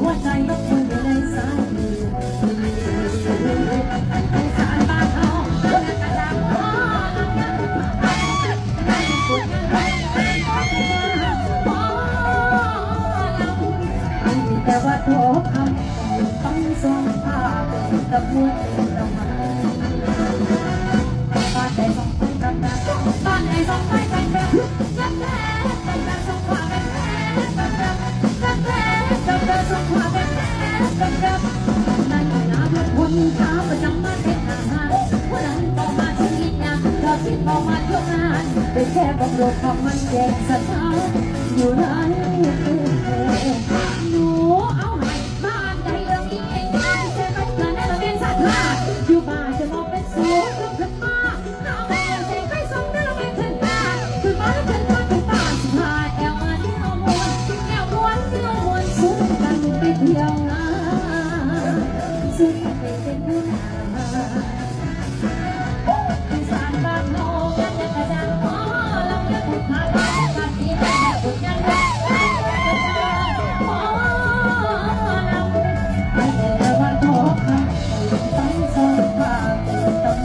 หัวใจลบคนอยู่ในสายมือสารบ้านทองและกระลาหอแต่ว่าตัวคำต้องทรงภาพกับมวลเป็นธรรม ส่งความเป็นแม่เป็นรับนั่นคือน้ำเพื่อนคนขาประจำมาเป็นอาารนนั้นบอกมาชิ้นนี้กชิ้นบอกมาเท่านั้ปแค่บอกลกของมันแยสถานอยู่ไหน